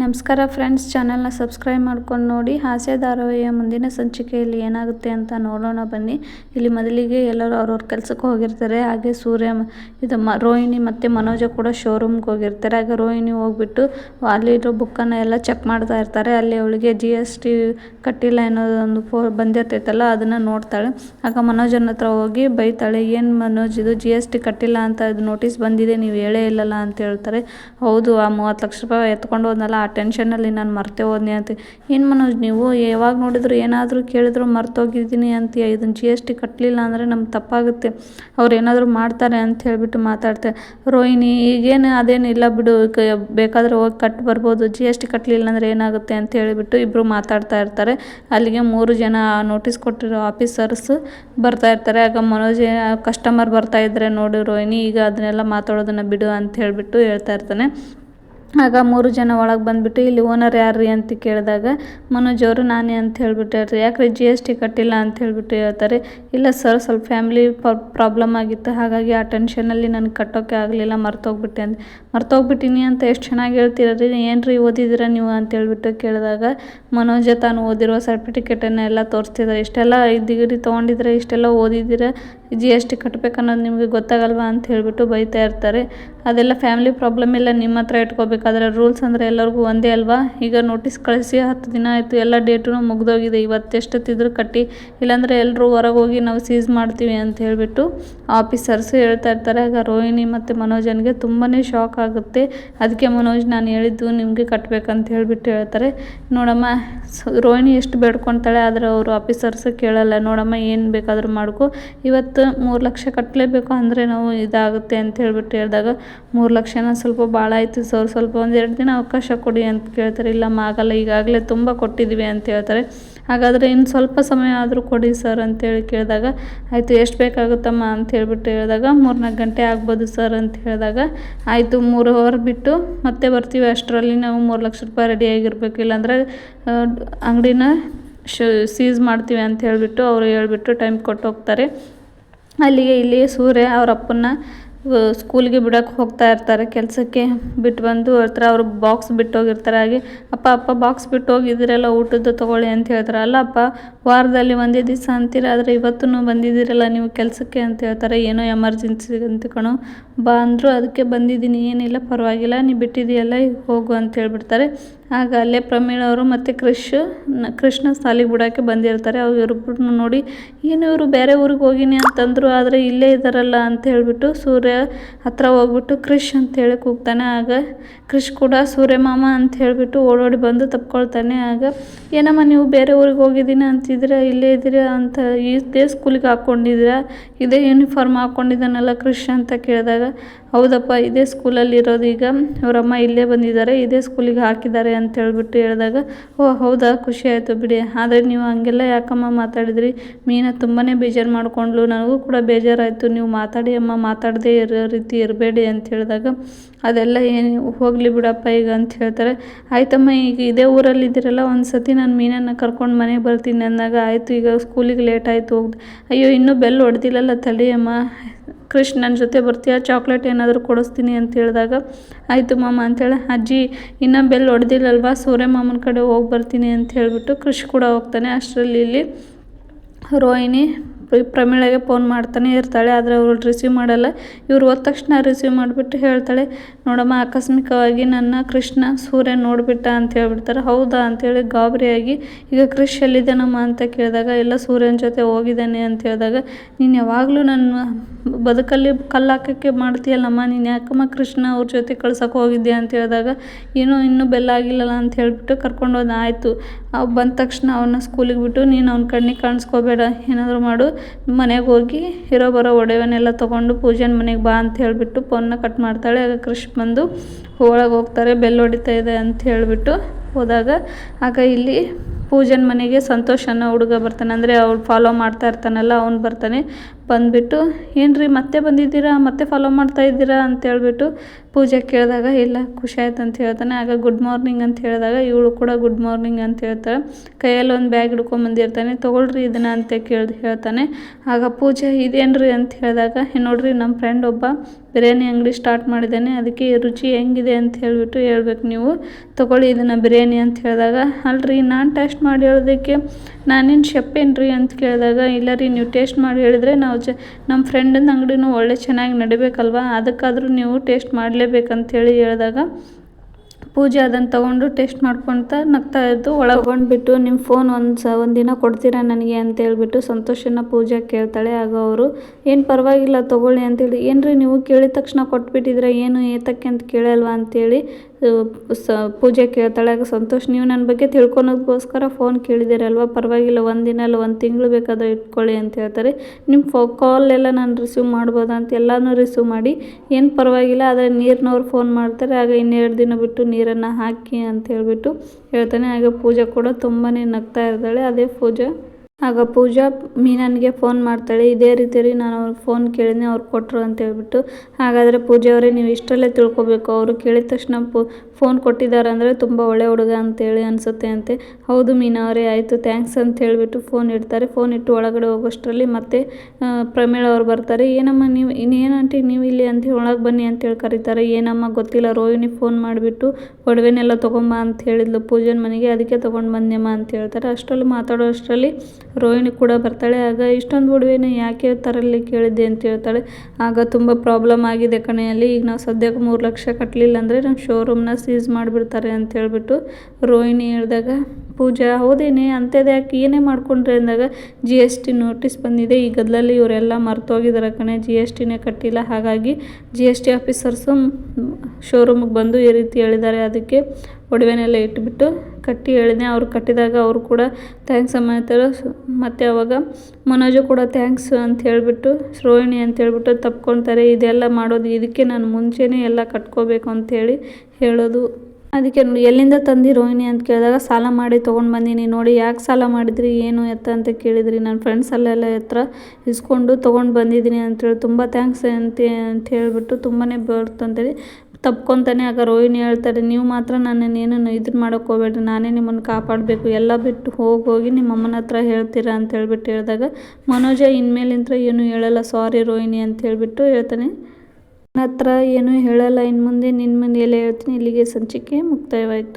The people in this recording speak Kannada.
ನಮಸ್ಕಾರ ಫ್ರೆಂಡ್ಸ್ ಚಾನಲ್ನ ಸಬ್ಸ್ಕ್ರೈಬ್ ಮಾಡ್ಕೊಂಡು ನೋಡಿ. ಹಾಸ್ಯ ಧಾರಾವಾಹಿಯ ಮುಂದಿನ ಸಂಚಿಕೆಯಲ್ಲಿ ಏನಾಗುತ್ತೆ ಅಂತ ನೋಡೋಣ ಬನ್ನಿ. ಇಲ್ಲಿ ಮೊದಲಿಗೆ ಎಲ್ಲರೂ ಅವ್ರವ್ರ ಕೆಲಸಕ್ಕೆ ಹೋಗಿರ್ತಾರೆ. ಹಾಗೆ ಸೂರ್ಯ ಇದು ಮ, ರೋಹಿಣಿ ಮತ್ತು ಮನೋಜ ಕೂಡ ಶೋರೂಮ್ಗೆ ಹೋಗಿರ್ತಾರೆ. ಆಗ ರೋಹಿಣಿ ಹೋಗ್ಬಿಟ್ಟು ಅಲ್ಲಿರೋ ಬುಕ್ಕನ್ನು ಎಲ್ಲ ಚೆಕ್ ಮಾಡ್ತಾ ಇರ್ತಾರೆ. ಅಲ್ಲಿ ಅವಳಿಗೆ ಜಿ ಎಸ್ ಟಿ ಕಟ್ಟಿಲ್ಲ ಅನ್ನೋದೊಂದು ಫೋ, ಬಂದಿರ್ತೈತಲ್ಲ, ಅದನ್ನು ನೋಡ್ತಾಳೆ. ಆಗ ಮನೋಜನ ಹತ್ರ ಹೋಗಿ ಬೈತಾಳೆ, ಏನು ಮನೋಜ್, ಇದು ಜಿ ಎಸ್ ಟಿ ಕಟ್ಟಿಲ್ಲ ಅಂತ ಇದು ನೋಟಿಸ್ ಬಂದಿದೆ, ನೀವು ಹೇಳೇ ಇಲ್ಲಲ್ಲ ಅಂತ ಹೇಳ್ತಾರೆ. ಹೌದು, ಆ ಮೂವತ್ತು ಲಕ್ಷ ರೂಪಾಯಿ ಎತ್ಕೊಂಡು ಹೋದ್ನಲ್ಲ ಟೆನ್ಷನಲ್ಲಿ ನಾನು ಮರ್ತೇ ಹೋದ್ನಿ ಅಂತ. ಏನು ಮನೋಜ್, ನೀವು ಯಾವಾಗ ನೋಡಿದ್ರು ಏನಾದರೂ ಕೇಳಿದ್ರು ಮರ್ತೋಗಿದ್ದೀನಿ ಅಂತೀಯ ಇದನ್ನು ಜಿ ಎಸ್ ಟಿ ಕಟ್ಟಲಿಲ್ಲ ಅಂದರೆ ನಮ್ಗೆ ತಪ್ಪಾಗುತ್ತೆ. ಅವ್ರು ಏನಾದರೂ ಮಾಡ್ತಾರೆ ಅಂತ ಹೇಳಿಬಿಟ್ಟು ಮಾತಾಡ್ತೆ. ರೋಹಿಣಿ, ಈಗೇನು ಅದೇನು ಇಲ್ಲ ಬಿಡು ಬೇಕಾದರೆ ಹೋಗಿ ಕಟ್ಟಿ ಬರ್ಬೋದು. ಜಿ ಎಸ್ ಟಿ ಕಟ್ಟಲಿಲ್ಲ ಅಂದರೆ ಏನಾಗುತ್ತೆ ಅಂತ ಹೇಳಿಬಿಟ್ಟು ಇಬ್ಬರು ಮಾತಾಡ್ತಾ ಇರ್ತಾರೆ. ಅಲ್ಲಿಗೆ ಮೂರು ಜನ ನೋಟಿಸ್ ಕೊಟ್ಟಿರೋ ಆಫೀಸರ್ಸ್ ಬರ್ತಾ ಇರ್ತಾರೆ. ಆಗ ಮನೋಜ್ ಕಸ್ಟಮರ್ ಬರ್ತಾ ಇದ್ದಾರೆ ನೋಡಿ ರೋಹಿಣಿ, ಈಗ ಅದನ್ನೆಲ್ಲ ಮಾತಾಡೋದನ್ನು ಬಿಡು ಅಂತ ಹೇಳಿಬಿಟ್ಟು ಹೇಳ್ತಾ ಇರ್ತಾನೆ. ಆಗ ಮೂರು ಜನ ಒಳಗೆ ಬಂದುಬಿಟ್ಟು, ಇಲ್ಲಿ ಓನರ್ ಯಾರು ರೀ ಅಂತ ಕೇಳಿದಾಗ, ಮನೋಜ್ ಅವರು, ನಾನೇ ಅಂತ ಹೇಳ್ಬಿಟ್ಟಾರ್ರಿ ಯಾಕೆ ರೀ ಜಿ ಎಸ್ ಟಿ ಕಟ್ಟಿಲ್ಲ? ಅಂತ ಹೇಳಿಬಿಟ್ಟು ಹೇಳ್ತಾರೆ. ಇಲ್ಲ ಸರ್ ಸ್ವಲ್ಪ ಫ್ಯಾಮಿಲಿ ಪ್ರಾಬ್ಲಮ್ ಆಗಿತ್ತು. ಹಾಗಾಗಿ ಆ ಟೆನ್ಷನಲ್ಲಿ ನನಗೆ ಕಟ್ಟೋಕೆ ಆಗಲಿಲ್ಲ, ಮರ್ತೋಗ್ಬಿಟ್ಟೆ ಅಂತ ಮರ್ತೋಗ್ಬಿಟ್ಟಿನಿ ಅಂತ ಎಷ್ಟು ಚೆನ್ನಾಗಿ ಹೇಳ್ತೀರಿ ಏನು ರೀ ಓದಿದ್ದೀರ ನೀವು? ಅಂತ ಹೇಳ್ಬಿಟ್ಟು ಕೇಳಿದಾಗ, ಮನೋಜ ತಾನು ಓದಿರುವ ಸರ್ಟಿಫಿಕೇಟನ್ನು ಎಲ್ಲ ತೋರಿಸ್ತಿದ್ದಾರೆ ಇಷ್ಟೆಲ್ಲ ಡಿಗ್ರಿ ತೊಗೊಂಡಿದ್ರೆ, ಇಷ್ಟೆಲ್ಲ ಓದಿದ್ದೀರಾ ಜಿ ಎಸ್ ಟಿ ಕಟ್ಟಬೇಕನ್ನೋದು ನಿಮಗೆ ಗೊತ್ತಾಗಲ್ವಾ ಅಂತ ಹೇಳಿಬಿಟ್ಟು ಬೈತಾ ಇರ್ತಾರೆ. ಅದೆಲ್ಲ ಫ್ಯಾಮಿಲಿ ಪ್ರಾಬ್ಲಮ್ ಎಲ್ಲ ನಿಮ್ಮ ಹತ್ರ ಇಟ್ಕೋಬೇಕಾದ್ರೆ ರೂಲ್ಸ್ ಅಂದರೆ ಎಲ್ಲರಿಗೂ ಒಂದೇ ಅಲ್ವಾ? ಈಗ ನೋಟಿಸ್ ಕಳಿಸಿ, ಹತ್ತು ದಿನ ಆಯಿತು, ಎಲ್ಲ ಡೇಟೂ ಮುಗ್ದೋಗಿದೆ. ಇವತ್ತು ಎಷ್ಟೊತ್ತಿದ್ರು ಕಟ್ಟಿ, ಇಲ್ಲಾಂದರೆ ಎಲ್ಲರೂ ಹೊರಗೆ ಹೋಗಿ ನಾವು ಸೀಸ್ ಮಾಡ್ತೀವಿ ಅಂತ ಹೇಳಿಬಿಟ್ಟು ಆಫೀಸರ್ಸ್ ಹೇಳ್ತಾ ಇರ್ತಾರೆ. ಆಗ ರೋಹಿಣಿ ಮತ್ತು ಮನೋಜನ್ಗೆ ತುಂಬಾ ಶಾಕ್ ಆಗುತ್ತೆ. ಅದಕ್ಕೆ ಮನೋಜ್, ನಾನು ಹೇಳಿದ್ದು ನಿಮಗೆ ಕಟ್ಟಬೇಕಂತ ಹೇಳಿಬಿಟ್ಟು ಹೇಳ್ತಾರೆ. ನೋಡಮ್ಮ ರೋಹಿಣಿ ಎಷ್ಟು ಬೇಡ್ಕೊತಾಳೆ ಆದರೆ ಅವರು ಆಫೀಸರ್ಸು ಕೇಳಲ್ಲ. ನೋಡಮ್ಮ, ಏನು ಬೇಕಾದರೂ ಮಾಡ್ಕೊ. ಇವತ್ತು ಮೂರು ಲಕ್ಷ ಕಟ್ಟಲೇಬೇಕು ಅಂದರೆ ನಾವು ಇದಾಗುತ್ತೆ ಅಂತ ಹೇಳ್ಬಿಟ್ಟು ಹೇಳಿದಾಗ ಮೂರು ಲಕ್ಷನ ಸ್ವಲ್ಪ ಭಾಳ ಆಯಿತು ಸರ್, ಸ್ವಲ್ಪ ಒಂದೆರಡು ದಿನ ಅವಕಾಶ ಕೊಡಿ ಅಂತ ಕೇಳ್ತಾರೆ. ಇಲ್ಲಮ್ಮ ಆಗಲ್ಲ, ಈಗಾಗಲೇ ತುಂಬ ಕೊಟ್ಟಿದ್ದೀವಿ ಅಂತ ಹೇಳ್ತಾರೆ. ಹಾಗಾದರೆ ಇನ್ನು ಸ್ವಲ್ಪ ಸಮಯ ಆದರೂ ಕೊಡಿ ಸರ್ ಅಂತೇಳಿ ಕೇಳಿದಾಗ, ಆಯಿತು, ಎಷ್ಟು ಬೇಕಾಗುತ್ತಮ್ಮ? ಅಂತ ಹೇಳ್ಬಿಟ್ಟು ಹೇಳಿದಾಗ ಮೂರ್ನಾಲ್ಕು ಗಂಟೆ ಆಗ್ಬೋದು ಸರ್ ಅಂತ ಹೇಳಿದಾಗ, ಆಯಿತು ಮೂರು ಅವರ್ ಬಿಟ್ಟು ಮತ್ತೆ ಬರ್ತೀವಿ. ಅಷ್ಟರಲ್ಲಿ ನಾವು ಮೂರು ಲಕ್ಷ ರೂಪಾಯಿ ರೆಡಿಯಾಗಿರ್ಬೇಕು ಇಲ್ಲಾಂದರೆ ಅಂಗಡಿನ ಶ ಸೀಸ್ ಮಾಡ್ತೀವಿ ಅಂತ ಹೇಳಿಬಿಟ್ಟು ಅವರು ಹೇಳ್ಬಿಟ್ಟು ಟೈಮ್ ಕೊಟ್ಟು ಹೋಗ್ತಾರೆ. ಅಲ್ಲಿಗೆ ಇಲ್ಲಿ ಸೂರ್ಯ ಅವ್ರ ಅಪ್ಪನ್ನ ಸ್ಕೂಲ್ಗೆ ಬಿಡೋಕೆ ಹೋಗ್ತಾ ಇರ್ತಾರೆ. ಕೆಲಸಕ್ಕೆ ಬಿಟ್ಟು ಬಂದು ಹತ್ರ ಅವ್ರು ಬಾಕ್ಸ್ ಬಿಟ್ಟು ಹೋಗಿರ್ತಾರೆ ಹಾಗೆ, ಅಪ್ಪ ಅಪ್ಪ ಬಾಕ್ಸ್ ಬಿಟ್ಟು ಹೋಗಿದ್ದೀರಲ್ಲ, ಊಟದ್ದು ತೊಗೊಳ್ಳಿ ಅಂತ ಹೇಳ್ತಾರೆ. ಅಲ್ಲ, ಅಪ್ಪ, ವಾರದಲ್ಲಿ ಒಂದೇ ದಿವಸ ಅಂತೀರ? ಆದರೆ ಇವತ್ತೂ ಬಂದಿದ್ದೀರಲ್ಲ, ನೀವು ಕೆಲಸಕ್ಕೆ ಅಂತ ಹೇಳ್ತಾರೆ. ಏನೋ ಎಮರ್ಜೆನ್ಸಿ ಅಂತ ಕಣೋ. ಬಾ ಅಂದರು ಅದಕ್ಕೆ ಬಂದಿದ್ದೀನಿ, ಏನಿಲ್ಲ, ಪರವಾಗಿಲ್ಲ. ನೀವು ಬಿಟ್ಟಿದ್ದೀಯಲ್ಲ, ಹೋಗು ಅಂತ ಹೇಳ್ಬಿಡ್ತಾರೆ. ಆಗ ಅಲ್ಲೇ ಪ್ರಮೀಳ ಅವರು ಮತ್ತು ನ- ಕೃಷ್ಣ ಸಾಲಿಗೆ ಬಿಡೋಕ್ಕೆ ಬಂದಿರ್ತಾರೆ. ಅವ್ರು ಇವ್ರಿಬ್ರನ್ನ ನೋಡಿ, ಏನು ಇವರು ಬೇರೆ ಊರಿಗೆ ಹೋಗಿನಿ ಅಂತಂದರು, ಆದರೆ ಇಲ್ಲೇ ಇದ್ದಾರಲ್ಲ ಅಂತ ಹೇಳಿಬಿಟ್ಟು ಸೂರ್ಯ ಹತ್ರ ಹೋಗ್ಬಿಟ್ಟು ಕೃಷ್ ಅಂತ ಹೇಳಿ ಕೂಗ್ತಾನೆ. ಆಗ ಕೃಷ್ ಕೂಡ, ಸೂರ್ಯ ಮಾಮ ಅಂತ ಹೇಳಿಬಿಟ್ಟು ಓಡೋಡಿ ಬಂದು ತಪ್ಕೊಳ್ತಾನೆ. ಆಗ, ಏನಮ್ಮ ನೀವು ಬೇರೆ ಊರಿಗೆ ಹೋಗಿದ್ದೀನಿ ಅಂತಿದ್ದೀರಾ, ಇಲ್ಲೇ ಇದ್ದೀರಾ ಅಂತ ಇದೇ ಸ್ಕೂಲಿಗೆ ಹಾಕ್ಕೊಂಡಿದ್ದೀರಾ, ಇದೇ ಯೂನಿಫಾರ್ಮ್ ಹಾಕ್ಕೊಂಡಿದ್ದಾನಲ್ಲ ಕೃಷ್ ಅಂತ ಕೇಳಿದಾಗ, ಹೌದಪ್ಪ, ಇದೇ ಸ್ಕೂಲಲ್ಲಿ ಇರೋದು ಈಗ ಅವರಮ್ಮ ಇಲ್ಲೇ ಬಂದಿದ್ದಾರೆ, ಇದೇ ಸ್ಕೂಲಿಗೆ ಹಾಕಿದ್ದಾರೆ ಅಂತ ಹೇಳ್ಬಿಟ್ಟು ಹೇಳಿದಾಗ, ಓ ಹೌದಾ, ಖುಷಿ ಆಯಿತು ಬಿಡಿ. ಆದರೆ ನೀವು ಹಂಗೆಲ್ಲ ಯಾಕಮ್ಮ ಮಾತಾಡಿದ್ರಿ? ಮೀನಾ ತುಂಬಾ ಬೇಜಾರು ಮಾಡಿಕೊಂಡ್ಲು ನನಗೂ ಕೂಡ ಬೇಜಾರಾಯಿತು. ನೀವು ಮಾತಾಡಿ ಅಮ್ಮ, ಮಾತಾಡದೇ ಇರೋ ರೀತಿ ಇರಬೇಡಿ ಅಂತ ಹೇಳಿದಾಗ, ಅದೆಲ್ಲ ಏನು, ಹೋಗಲಿ ಬಿಡಪ್ಪ ಈಗ ಅಂತ ಹೇಳ್ತಾರೆ. ಆಯ್ತಮ್ಮ, ಈಗ ಇದೇ ಊರಲ್ಲಿ ಇದ್ದೀರಲ್ಲ ಒಂದು ಸತಿ ನಾನು ಮೀನನ್ನು ಕರ್ಕೊಂಡು ಮನೆಗೆ ಬರ್ತೀನಿ ಅಂದಾಗ, ಆಯಿತು, ಈಗ ಸ್ಕೂಲಿಗೆ ಲೇಟ್ ಆಯಿತು ಹೋಗ್ದು. ಅಯ್ಯೋ, ಇನ್ನೂ ಬೆಲ್ ಹೊಡೆದಿಲ್ಲಲ್ಲ ತಡಿಯಮ್ಮ ಕೃಷ್ ನನ್ನ ಜೊತೆ ಬರ್ತೀಯಾ? ಚಾಕ್ಲೇಟ್ ಏನಾದರೂ ಕೊಡಿಸ್ತೀನಿ ಅಂತ ಹೇಳಿದಾಗ, ಆಯಿತು ಮಾಮ ಅಂತೇಳಿ ಅಜ್ಜಿ, ಇನ್ನೂ ಬೆಲ್ ಹೊಡೆದಿಲ್ಲಲ್ವಾ ಸೂರ್ಯ ಮಾಮನ ಕಡೆ ಹೋಗಿ ಬರ್ತೀನಿ ಅಂತ ಹೇಳಿಬಿಟ್ಟು ಕೃಷಿ ಕೂಡ ಹೋಗ್ತಾನೆ. ಅಷ್ಟರಲ್ಲಿ ಇಲ್ಲಿ ರೋಹಿಣಿ ಪ್ರಮೀಳಗೆ ಫೋನ್ ಮಾಡ್ತಾನೆ ಇರ್ತಾಳೆ, ಆದರೆ ಅವಳು ರಿಸೀವ್ ಮಾಡಲ್ಲ. ಇವ್ರು ಹೋದ ತಕ್ಷಣ ರಿಸೀವ್ ಮಾಡಿಬಿಟ್ಟು ಹೇಳ್ತಾಳೆ, ನೋಡಮ್ಮ, ಆಕಸ್ಮಿಕವಾಗಿ ನನ್ನ ಕೃಷ್ಣ ಸೂರ್ಯ ನೋಡಿಬಿಟ್ಟ ಅಂತ ಹೇಳ್ಬಿಡ್ತಾರೆ. ಹೌದಾ ಅಂತೇಳಿ ಗಾಬರಿಯಾಗಿ, ಈಗ ಕೃಷ್ ಎಲ್ಲಿದ್ದಾನಮ್ಮ ಅಂತ ಕೇಳಿದಾಗ ಎಲ್ಲ ಸೂರ್ಯನ ಜೊತೆ ಹೋಗಿದ್ದಾನೆ ಅಂತ ಹೇಳಿದಾಗ, ನೀನು ಯಾವಾಗಲೂ ನನ್ನ ಬದುಕಲ್ಲಿ ಕಲ್ಲು ಹಾಕೋಕ್ಕೆ ಮಾಡ್ತೀಯಲ್ಲಮ್ಮ, ನೀನು ಯಾಕಮ್ಮ ಕೃಷ್ಣ ಅವ್ರ ಜೊತೆ ಕಳ್ಸೋಕೆ ಹೋಗಿದ್ದೆ ಅಂತ ಹೇಳಿದಾಗ, ಏನೋ ಇನ್ನೂ ಬೆಲ್ಲ ಆಗಿಲ್ಲಲ್ಲ ಅಂತ ಹೇಳಿಬಿಟ್ಟು ಕರ್ಕೊಂಡು ಹೋದ. ಆಯಿತು. ಬಂದ ತಕ್ಷಣ ಅವನ್ನ ಸ್ಕೂಲಿಗೆ ಬಿಟ್ಟು, ನೀನು ಅವ್ನ ಕಣ್ಣಿಗೆ ಕಾಣಿಸ್ಕೋಬೇಡ, ಏನಾದರೂ ಮಾಡು. ಮನೆಗೆ ಹೋಗಿ ಇರೋ ಬರೋ ಒಡವೆನೆಲ್ಲ ತೊಗೊಂಡು ಪೂಜೆನ ಮನೆಗೆ ಬಾ ಅಂತ ಹೇಳಿಬಿಟ್ಟು ಫೋನ್ನ ಕಟ್ ಮಾಡ್ತಾಳೆ. ಆಗ ಕೃಷ್ ಬಂದು ಒಳಗೆ ಹೋಗ್ತಾರೆ, ಬೆಲ್ ಹೊಡಿತಾ ಇದೆ ಅಂತ ಹೇಳಿಬಿಟ್ಟು ಹೋದಾಗ ಆಗ ಇಲ್ಲಿ ಪೂಜನ್ ಮನೆಗೆ ಸಂತೋಷ್ ಅನ್ನೋ ಹುಡುಗ ಬರ್ತಾನೆ. ಅಂದರೆ ಅವ್ಳು ಫಾಲೋ ಮಾಡ್ತಾ ಇರ್ತಾನಲ್ಲ, ಅವ್ನು ಬರ್ತಾನೆ. ಬಂದುಬಿಟ್ಟು ಏನು ರೀ ಮತ್ತೆ ಬಂದಿದ್ದೀರಾ? ಮತ್ತೆ ಫಾಲೋ ಮಾಡ್ತಾ ಇದ್ದೀರಾ? ಅಂತ ಹೇಳ್ಬಿಟ್ಟು ಪೂಜೆ ಕೇಳಿದಾಗ, ಇಲ್ಲ, ಖುಷಿ ಆಯ್ತು ಅಂತ ಹೇಳ್ತಾನೆ. ಆಗ ಗುಡ್ ಮಾರ್ನಿಂಗ್ ಅಂತ ಹೇಳಿದಾಗ, ಇವಳು ಕೂಡ ಗುಡ್ ಮಾರ್ನಿಂಗ್ ಅಂತ ಹೇಳ್ತಾಳೆ. ಕೈಯಲ್ಲಿ ಒಂದು ಬ್ಯಾಗ್ ಹಿಡ್ಕೊಂಬಂದಿರ್ತಾನೆ ತೊಗೊಳ್ರಿ ಇದನ್ನ ಅಂತ ಕೇಳಿ ಹೇಳ್ತಾನೆ. ಆಗ ಪೂಜೆ, ಇದೇನ್ರಿ? ಅಂತ ಹೇಳಿದಾಗ ನೋಡ್ರಿ ನಮ್ಮ ಫ್ರೆಂಡ್ ಒಬ್ಬ ಬಿರಿಯಾನಿ ಅಂಗಡಿ ಸ್ಟಾರ್ಟ್ ಮಾಡಿದ್ದಾನೆ. ಅದಕ್ಕೆ ರುಚಿ ಹೆಂಗಿದೆ? ಅಂತ ಹೇಳಿಬಿಟ್ಟು ಹೇಳ್ಬೇಕು ನೀವು. ತೊಗೊಳ್ಳಿ ಇದನ್ನು ಬಿರಿಯಾನಿ ಅಂತ ಹೇಳಿದಾಗ, ಅಲ್ರಿ, ನಾನು ಟೇಸ್ಟ್ ಮಾಡಿ ಹೇಳೋದಕ್ಕೆ ನಾನೇನು ಶೆಪ್ಪೇನ್ರಿ ಅಂತ ಕೇಳಿದಾಗ, ಇಲ್ಲ ರೀ, ನೀವು ಟೇಸ್ಟ್ ಮಾಡಿ ಹೇಳಿದ್ರೆ ನಾವು ಚ ನಮ್ಮ ಫ್ರೆಂಡಿನ ಅಂಗಡಿನೂ ಒಳ್ಳೆ ಚೆನ್ನಾಗಿ ನಡಿಬೇಕಲ್ವ? ಅದಕ್ಕಾದರೂ ನೀವು ಟೇಸ್ಟ್ ಮಾಡಲೇಬೇಕಂತೇಳಿ ಹೇಳಿದಾಗ ಪೂಜೆ ಅದನ್ನು ತೊಗೊಂಡು ಟೇಸ್ಟ್ ಮಾಡ್ಕೊತ ನಗ್ತಾ ಇದ್ದು ಒಳಗೆ ತೊಗೊಂಡ್ಬಿಟ್ಟು ನಿಮ್ಮ ಫೋನ್ ಒಂದು ಸ ಒಂದಿನ ಕೊಡ್ತೀರಾ ನನಗೆ ಅಂತ ಹೇಳ್ಬಿಟ್ಟು ಸಂತೋಷನ ಪೂಜೆ ಕೇಳ್ತಾಳೆ. ಆಗ ಅವರು, ಏನು ಪರವಾಗಿಲ್ಲ, ತೊಗೊಳ್ಳಿ ಅಂತೇಳಿ. ಏನು ರೀ ನೀವು ಕೇಳಿದ ತಕ್ಷಣ ಕೊಟ್ಬಿಟ್ಟಿದ್ರೆ ಏನು ಏತಕ್ಕೆ ಅಂತ ಕೇಳಲ್ವಾ ಅಂತೇಳಿ ಸ ಪೂಜೆ ಕೇಳ್ತಾಳೆ ಸಂತೋಷ್, ನೀವು ನನ್ನ ಬಗ್ಗೆ ತಿಳ್ಕೊಳೋದಕ್ಕೋಸ್ಕರ ಫೋನ್ ಕೇಳಿದ್ದೀರಲ್ವ ಪರವಾಗಿಲ್ಲ ಒಂದಿನ ಅಲ್ಲ, ಒಂದು ತಿಂಗಳು ಬೇಕಾದ್ರೆ ಇಟ್ಕೊಳ್ಳಿ ಅಂತ ಹೇಳ್ತಾರೆ. ನಿಮ್ಮ ಫೋ ಕಾಲ್ ಎಲ್ಲ ನಾನು ರಿಸೀವ್ ಮಾಡ್ಬೋದಾ ಅಂತ ಎಲ್ಲನೂ ರಿಸೀವ್ ಮಾಡಿ. ಏನು ಪರವಾಗಿಲ್ಲ, ಆದರೆ ನೀರಿನವ್ರು ಫೋನ್ ಮಾಡ್ತಾರೆ. ಆಗ ಇನ್ನೆರಡು ದಿನ ಬಿಟ್ಟು ನೀರನ್ನು ಹಾಕಿ ಅಂತ ಹೇಳಿಬಿಟ್ಟು ಹೇಳ್ತಾನೆ. ಆಗ ಪೂಜೆ ಕೂಡ ತುಂಬಾ ನಗ್ತಾ ಇರ್ತಾಳೆ. ಅದೇ ಪೂಜಾ ಆಗ ಪೂಜಾ ಮೀನನ್ಗೆ ಫೋನ್ ಮಾಡ್ತಾಳೆ, ಇದೇ ರೀತಿಯಲ್ಲಿ ನಾನು ಅವ್ರಿಗೆ ಫೋನ್ ಕೇಳಿದ್ನೆ, ಅವ್ರು ಕೊಟ್ಟರು ಅಂತ ಹೇಳ್ಬಿಟ್ಟು, ಹಾಗಾದರೆ ಪೂಜೆ ಅವರೇ ನೀವು ಇಷ್ಟರಲ್ಲೇ ತಿಳ್ಕೊಬೇಕು, ಅವರು ಕೇಳಿದ ತಕ್ಷಣ ಫೋನ್ ಕೊಟ್ಟಿದ್ದಾರೆ ಅಂದರೆ ತುಂಬ ಒಳ್ಳೆ ಹುಡುಗ ಅಂತೇಳಿ ಅನಿಸುತ್ತೆ ಅಂತೆ. ಹೌದು ಮೀನಾ ಅವರೇ, ಆಯಿತು ಥ್ಯಾಂಕ್ಸ್ ಅಂತ ಹೇಳಿಬಿಟ್ಟು ಫೋನ್ ಇಡ್ತಾರೆ. ಫೋನ್ ಇಟ್ಟು ಒಳಗಡೆ ಹೋಗೋಷ್ಟರಲ್ಲಿ ಮತ್ತೆ ಪ್ರಮೀಳ ಅವ್ರು ಬರ್ತಾರೆ. ಏನಮ್ಮ ನೀವು, ಇನ್ನೇನು ಆಂಟಿ ನೀವು ಇಲ್ಲಿ ಅಂತ ಒಳಗೆ ಬನ್ನಿ ಅಂತೇಳಿ ಕರೀತಾರೆ. ಏನಮ್ಮ ಗೊತ್ತಿಲ್ಲ, ರೋಹಿಣಿ ಫೋನ್ ಮಾಡಿಬಿಟ್ಟು ಒಡವೆನೆಲ್ಲ ತೊಗೊಂಬ ಅಂತ ಹೇಳಿದ್ಲು ಪೂಜನ್ ಮನೆಗೆ, ಅದಕ್ಕೆ ತೊಗೊಂಡು ಬಂದೆಮ್ಮ ಅಂತ ಹೇಳ್ತಾರೆ. ಅಷ್ಟರಲ್ಲಿ ಮಾತಾಡೋ ಅಷ್ಟರಲ್ಲಿ ರೋಹಿಣಿ ಕೂಡ ಬರ್ತಾಳೆ. ಆಗ ಇಷ್ಟೊಂದು ಒಡವೆನ ಯಾಕೆ ತರಲಿ ಕೇಳಿದ್ದೆ ಅಂತ ಹೇಳ್ತಾಳೆ. ಆಗ ತುಂಬ ಪ್ರಾಬ್ಲಮ್ ಆಗಿದೆ ಕಣೆಯಲ್ಲಿ ಈಗ ನಾವು ಸದ್ಯಕ್ಕೆ ಮೂರು ಲಕ್ಷ ಕಟ್ಟಲಿಲ್ಲ ಅಂದರೆ ನಮ್ಮ ಶೋರೂಮ್ನ ಸೀಸ್ ಮಾಡಿಬಿಡ್ತಾರೆ ಅಂತ ಹೇಳ್ಬಿಟ್ಟು ರೋಹಿಣಿ ಹೇಳಿದಾಗ ಪೂಜಾ, ಹೌದೇನೆ ಅಂಥದ್ದು ಯಾಕೆ ಏನೇ ಮಾಡ್ಕೊಂಡ್ರೆ ಅಂದಾಗ ಜಿ ಎಸ್ ಟಿ ನೋಟಿಸ್ ಬಂದಿದೆ. ಈ ಗದ್ದಲಲ್ಲಿ ಇವರೆಲ್ಲ ಮರ್ತೋಗಿದ್ದಾರೆ ಕಣೆ. ಜಿ ಎಸ್ ಟಿನೇ ಕಟ್ಟಿಲ್ಲ. ಹಾಗಾಗಿ ಜಿ ಎಸ್ ಟಿ ಆಫೀಸರ್ಸು ಶೋರೂಮಿಗೆ ಬಂದು ಈ ರೀತಿ ಹೇಳಿದ್ದಾರೆ. ಅದಕ್ಕೆ ಒಡವೆನೆಲ್ಲ ಇಟ್ಬಿಟ್ಟು ಕಟ್ಟಿ ಹೇಳಿದೆ. ಅವ್ರು ಕಟ್ಟಿದಾಗ ಅವರು ಕೂಡ ಥ್ಯಾಂಕ್ಸ್ ಅಮ್ಮ ಹೇಳ್ತಾರೆ ಮತ್ತು ಅವಾಗ ಮನೋಜು ಕೂಡ ಥ್ಯಾಂಕ್ಸ್ ಅಂತ ಹೇಳಿಬಿಟ್ಟು, ಶ್ರೋಹಿಣಿ ಅಂತ ಹೇಳ್ಬಿಟ್ಟು ತಪ್ಕೊತಾರೆ ಇದೆಲ್ಲ ಮಾಡೋದು, ಇದಕ್ಕೆ ನಾನು ಮುಂಚೆನೇ ಎಲ್ಲ ಕಟ್ಕೋಬೇಕು ಅಂತೇಳಿ ಹೇಳೋದು. ಅದಕ್ಕೆ ಎಲ್ಲಿಂದ ತಂದಿ ರೋಹಿಣಿ ಅಂತ ಕೇಳಿದಾಗ, ಸಾಲ ಮಾಡಿ ತೊಗೊಂಡು ಬಂದೀನಿ, ನೋಡಿ ಯಾಕೆ ಸಾಲ ಮಾಡಿದ್ರಿ, ಏನು ಎತ್ತ ಅಂತ ಕೇಳಿದ್ರಿ. ನನ್ನ ಫ್ರೆಂಡ್ಸ್ ಅಲ್ಲೆಲ್ಲ ಇಸ್ಕೊಂಡು ತೊಗೊಂಡು ಬಂದಿದ್ದೀನಿ ಅಂತೇಳಿ ತುಂಬ ಥ್ಯಾಂಕ್ಸ್ ಅಂತ ಅಂತ ಹೇಳಿಬಿಟ್ಟು ತುಂಬಾ ಬರ್ತಂತೇಳಿ ತಪ್ಕೊತಾನೆ ಆಗ ರೋಹಿಣಿ ಹೇಳ್ತಾರೆ, ನೀವು ಮಾತ್ರ ನನ್ನನ್ನು ಇದನ್ನ ಮಾಡೋಕ್ಕೆ ಹೋಗ್ಬೇಡ್ರಿ, ನಾನೇ ನಿಮ್ಮನ್ನು ಕಾಪಾಡಬೇಕು, ಎಲ್ಲ ಬಿಟ್ಟು ಹೋಗಿ ಹೋಗಿ ನಿಮ್ಮ ಅಮ್ಮನ ಹತ್ರ ಹೇಳ್ತೀರಾ? ಅಂತ ಹೇಳ್ಬಿಟ್ಟು ಹೇಳಿದಾಗ, ಮನೋಜ ಇನ್ಮೇಲಿಂದ ಏನು ಹೇಳಲ್ಲ ಸಾರಿ ರೋಹಿಣಿ ಅಂತ ಹೇಳ್ಬಿಟ್ಟು ಹೇಳ್ತಾನೆ. ಹತ್ರ ಏನೂ ಹೇಳಲ್ಲ. ಇನ್ನು ಮುಂದೆ ನಿನ್ನ ಮನೆಯಲ್ಲೇ ಹೇಳ್ತೀನಿ. ಇಲ್ಲಿಗೆ ಸಂಚಿಕೆ ಮುಕ್ತಾಯವಾಯಿತು.